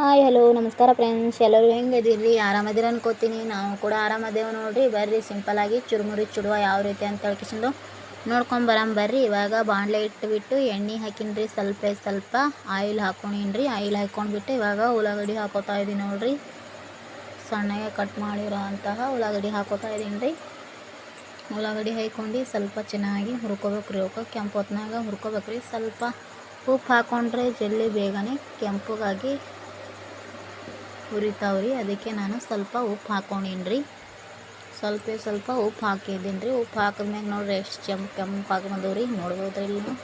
Hi hello ನಮಸ್ಕಾರ friends ಎಲ್ಲರೂ ಹೆಂಗದೀರಿ ಆರಾಮದಿರ ಅನ್ಕೋತೀನಿ. ನಾವು ಕೂಡ ಆರಾಮದೇವು ನೋಡಿರಿ. ಬರ್ರಿ ಸಿಂಪಲಾಗಿ ಚುರುಮುರಿ ಚುಡುವ ಯಾವ ರೀತಿ ಅಂತ ಹೇಳ್ಕೊಂಡು ನೋಡ್ಕೊಂಬರಂ ಬರ್ರಿ. ಇವಾಗ ಬಾಣಲೆ ಇಟ್ಟುಬಿಟ್ಟು ಎಣ್ಣೆ ಹಾಕಿನ್ರಿ. ಸ್ವಲ್ಪ ಸ್ವಲ್ಪ ಆಯಿಲ್ ಹಾಕೊಂಡಿನ್ರಿ. ಆಯಿಲ್ ಹಾಕ್ಕೊಂಡ್ಬಿಟ್ಟು ಇವಾಗ ಉಳ್ಳಾಗಡ್ಡಿ ಹಾಕೋತಾ ಇದೀನಿ ನೋಡಿರಿ. ಸಣ್ಣಗೆ ಕಟ್ ಮಾಡಿರೋ ಅಂತಹ ಉಳ್ಳಾಗಡ್ಡಿ ಹಾಕೋತಾ ಇದ್ದೀನಿ ರೀ ಉಳ್ಳಾಗಡ್ಡಿ ಹಾಕ್ಕೊಂಡು ಸ್ವಲ್ಪ ಚೆನ್ನಾಗಿ ಹುರ್ಕೋಬೇಕು ರೀ ಅವಕ್ಕೆ ಕೆಂಪು ಹೊತ್ನಾಗ ಹುರ್ಕೋಬೇಕು ರೀ ಸ್ವಲ್ಪ ಉಪ್ಪು ಹಾಕ್ಕೊಂಡ್ರೆ ಜಲ್ಲಿ ಬೇಗನೆ ಕೆಂಪಗಾಗಿ ಹುರಿತಾವ್ರಿ. ಅದಕ್ಕೆ ನಾನು ಸ್ವಲ್ಪ ಉಪ್ಪು ಹಾಕೊಂಡೀನಿ ರೀ ಸ್ವಲ್ಪ ಸ್ವಲ್ಪ ಉಪ್ಪು ಹಾಕಿದ್ದೀನಿ ರೀ ಉಪ್ಪು ಹಾಕಿದ್ಮ್ಯಾಗ ನೋಡ್ರಿ ಎಷ್ಟು ಕೆಂಪು ಕೆಂಪಾಗಿ ಬಂದವ್ರಿ ನೋಡ್ಬೋದ್ರಿ ಇಲ್ಲಿ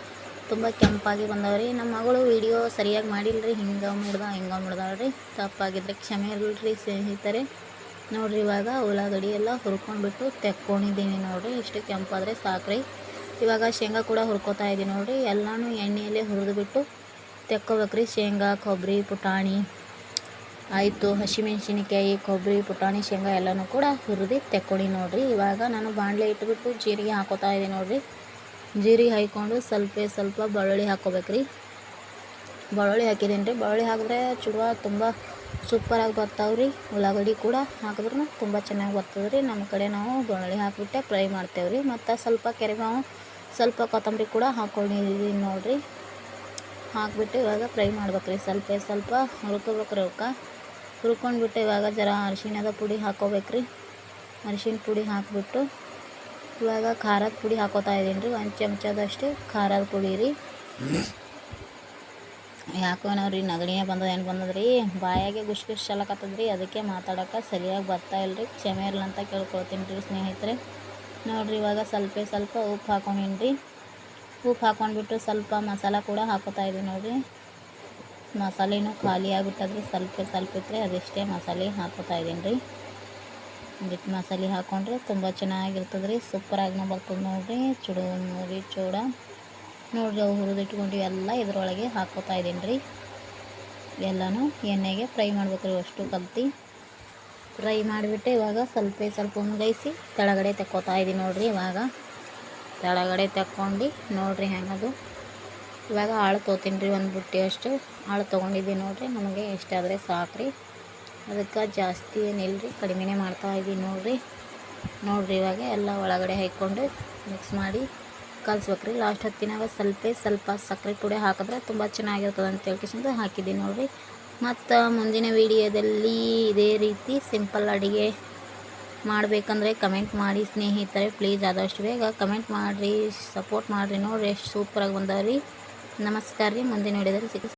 ತುಂಬ ಕೆಂಪಾಗಿ ಬಂದವ್ರಿ. ನಮ್ಮ ಮಗಳು ವಿಡಿಯೋ ಸರಿಯಾಗಿ ಮಾಡಿಲ್ರಿ. ಹಿಂಗೆ ಮುಡ್ದ ಹಿಂಗೆ ಮುಡ್ದಾಳ್ರಿ ತಪ್ಪಾಗಿದ್ರೆ ಕ್ಷಮೆ ಇಲ್ರಿ ಸ್ನೇಹಿತರೆ. ನೋಡ್ರಿ ಇವಾಗ ಉಳ್ಳಾಗಡ್ಡಿ ಎಲ್ಲ ಹುರ್ಕೊಂಡ್ಬಿಟ್ಟು ತೆಕ್ಕೊಂಡಿದ್ದೀನಿ ನೋಡ್ರಿ. ಇಷ್ಟು ಕೆಂಪಾದರೆ ಸಾಕ್ರಿ. ಇವಾಗ ಶೇಂಗಾ ಕೂಡ ಹುರ್ಕೋತಾ ಇದ್ದೀನಿ ನೋಡ್ರಿ. ಎಲ್ಲನೂ ಎಣ್ಣೆಯಲ್ಲೇ ತೆಕ್ಕೋಬೇಕು ರೀ ಶೇಂಗಾ ಕೊಬ್ಬರಿ ಪುಟಾಣಿ. ಆಯಿತು, ಹಸಿಮೆಣಸಿನಕಾಯಿ, ಕೊಬ್ಬರಿ, ಪುಟಾಣಿ, ಶೇಂಗಾ ಎಲ್ಲನೂ ಕೂಡ ಹುರಿದು ತೆಕ್ಕೊಳ್ಳಿ ನೋಡಿರಿ. ಇವಾಗ ನಾನು ಬಾಣಲೆ ಇಟ್ಬಿಟ್ಟು ಜೀರಿಗೆ ಹಾಕೋತಾ ಇದ್ದೀನಿ ನೋಡಿರಿ. ಜೀರಿಗೆ ಹಾಕ್ಕೊಂಡು ಸ್ವಲ್ಪ ಸ್ವಲ್ಪ ಬೆಳ್ಳುಳ್ಳಿ ಹಾಕ್ಕೋಬೇಕ್ರಿ. ಬೆಳ್ಳುಳ್ಳಿ ಹಾಕಿದ್ದೀನಿ ರೀ. ಬೆಳ್ಳುಳ್ಳಿ ಹಾಕಿದ್ರೆ ಚುಡುವ ತುಂಬ ಸೂಪರಾಗಿ ರೀ. ಉಳ್ಳಾಗಡ್ಡಿ ಕೂಡ ಹಾಕಿದ್ರೂ ತುಂಬ ಚೆನ್ನಾಗಿ ಬರ್ತದೆ ರೀ. ನಮ್ಮ ಕಡೆ ನಾವು ಬೆಳ್ಳುಳ್ಳಿ ಹಾಕಿಬಿಟ್ಟೆ ಫ್ರೈ ಮಾಡ್ತೇವೆ ರೀ. ಮತ್ತು ಸ್ವಲ್ಪ ಕೆರೆಗಾವು ಸ್ವಲ್ಪ ಕೊತ್ತಂಬರಿ ಕೂಡ ಹಾಕ್ಕೊಂಡಿದ್ದೀನಿ ನೋಡಿರಿ. ಹಾಕ್ಬಿಟ್ಟು ಇವಾಗ ಫ್ರೈ ಮಾಡ್ಬೇಕ್ರಿ ಸ್ವಲ್ಪ ಸ್ವಲ್ಪ ಹುರ್ಕೋಬೇಕ್ರಿ ಅವಕ್ಕೆ. ಹುರ್ಕೊಂಡ್ಬಿಟ್ಟು ಇವಾಗ ಜರ ಅರಿಶಿಣದ ಪುಡಿ ಹಾಕೋಬೇಕ್ರಿ ಅರಿಶಿಣ ಪುಡಿ ಹಾಕಿಬಿಟ್ಟು ಇವಾಗ ಖಾರದ ಪುಡಿ ಹಾಕೋತಾ ಇದ್ದೀನಿ ರೀ. ಒಂದು ಚಮಚದಷ್ಟು ಖಾರದ ಪುಡಿ ರೀ. ಯಾಕೋ ರೀ, ನಗಣಿಯ ಬಂದದ, ಏನು ಬಂದದ್ರಿ ಬಾಯಾಗೆ ಗುಶ್ ಗುಶ್ ರೀ. ಅದಕ್ಕೆ ಮಾತಾಡೋಕೆ ಸರಿಯಾಗಿ ಬರ್ತಾ ಇಲ್ರಿ ಕ್ಷಮೆ ಇರಲಂತ ಕೇಳ್ಕೊಳ್ತೀನಿ ರೀ ಸ್ನೇಹಿತರೆ. ನೋಡಿರಿ ಇವಾಗ ಸ್ವಲ್ಪ ಸ್ವಲ್ಪ ಉಪ್ಪು ಹಾಕೊಂಡೀನಿ ರೀ. ಉಪ್ಪು ಹಾಕೊಂಡ್ಬಿಟ್ಟು ಸ್ವಲ್ಪ ಮಸಾಲ ಕೂಡ ಹಾಕೋತಾ ಇದ್ದೀವಿ ನೋಡಿರಿ ಮಸಾಲೆನೂ ಖಾಲಿ ಆಗಿಬಿಟ್ಟಾದ್ರೆ ಸ್ವಲ್ಪ ಸ್ವಲ್ಪ ಇಟ್ಟರೆ ಅದಿಷ್ಟೇ ಮಸಾಲೆ ಹಾಕೋತಾ ಇದ್ದೀನಿ ರೀ. ಬಿಟ್ಟು ಮಸಾಲೆ ಹಾಕ್ಕೊಂಡ್ರೆ ತುಂಬ ಚೆನ್ನಾಗಿರ್ತದೆ ರೀ. ಸೂಪರಾಗಿ ಬರ್ತದೆ ನೋಡಿರಿ. ಚುಡು ನೋಡಿ ಚೂಡ. ನೋಡಿರಿ ಅವು ಹುರಿದಿಟ್ಕೊಂಡು ಎಲ್ಲ ಇದರೊಳಗೆ ಹಾಕೋತಾ ಇದ್ದೀನಿ ರೀ. ಎಲ್ಲನೂ ಎಣ್ಣೆಗೆ ಫ್ರೈ ಮಾಡ್ಬೇಕು ರೀ ಅಷ್ಟು ಕಲ್ತು. ಫ್ರೈ ಮಾಡಿಬಿಟ್ಟು ಇವಾಗ ಸ್ವಲ್ಪ ಸ್ವಲ್ಪ ಮುಂಗೈಸಿ ಕೆಳಗಡೆ ತಕ್ಕೋತಾ ಇದ್ದೀನಿ ನೋಡಿರಿ ಇವಾಗ. ಕೆಳಗಡೆ ತಕ್ಕೊಂಡು, ನೋಡಿರಿ ಹೆಂಗದು. ಇವಾಗ ಆಳು ತೊತೀನಿ ರೀ ಒಂದು ಬುಟ್ಟಿ ಅಷ್ಟು. ಆಳು ತೊಗೊಂಡಿದ್ದೀನಿ ನೋಡಿರಿ, ನಮಗೆ ಎಷ್ಟಾದರೆ ಸಾಕ್ರಿ. ಅದಕ್ಕೆ ಜಾಸ್ತಿ ಏನಿಲ್ಲ ರೀ ಕಡಿಮೆನೇ ಮಾಡ್ತಾಯಿದ್ದೀನಿ ನೋಡಿರಿ. ನೋಡಿರಿ ಇವಾಗ ಎಲ್ಲ ಒಳಗಡೆ ಹಾಕ್ಕೊಂಡು ಮಿಕ್ಸ್ ಮಾಡಿ ಕಲಿಸ್ಬೇಕ್ರಿ. ಲಾಸ್ಟ್ ಹೊತ್ತಿನಾಗ ಸ್ವಲ್ಪ ಸ್ವಲ್ಪ ಸಕ್ಕರೆ ಪುಡಿ ಹಾಕಿದ್ರೆ ತುಂಬ ಚೆನ್ನಾಗಿರ್ತದೆ ಅಂತ ಹೇಳ್ಕೊಂಡು ಹಾಕಿದ್ದೀನಿ ನೋಡಿರಿ. ಮತ್ತು ಮುಂದಿನ ವಿಡಿಯೋದಲ್ಲಿ ಇದೇ ರೀತಿ ಸಿಂಪಲ್ ಅಡುಗೆ. ಮಾಡಬೇಕಂದ್ರೆ ಕಮೆಂಟ್ ಮಾಡಿ ಸ್ನೇಹಿತರೆ ಪ್ಲೀಸ್ ಆದಷ್ಟು ಬೇಗ ಕಮೆಂಟ್ ಮಾಡಿರಿ ಸಪೋರ್ಟ್ ಮಾಡಿರಿ ನೋಡಿರಿ ಎಷ್ಟು ಸೂಪರಾಗಿ ಬಂದವ್ರಿ. ನಮಸ್ಕಾರ ರೀ, ಮುಂದಿನ ವಿಡಿಯೋದಲ್ಲಿ ಸಿಕ್ಕ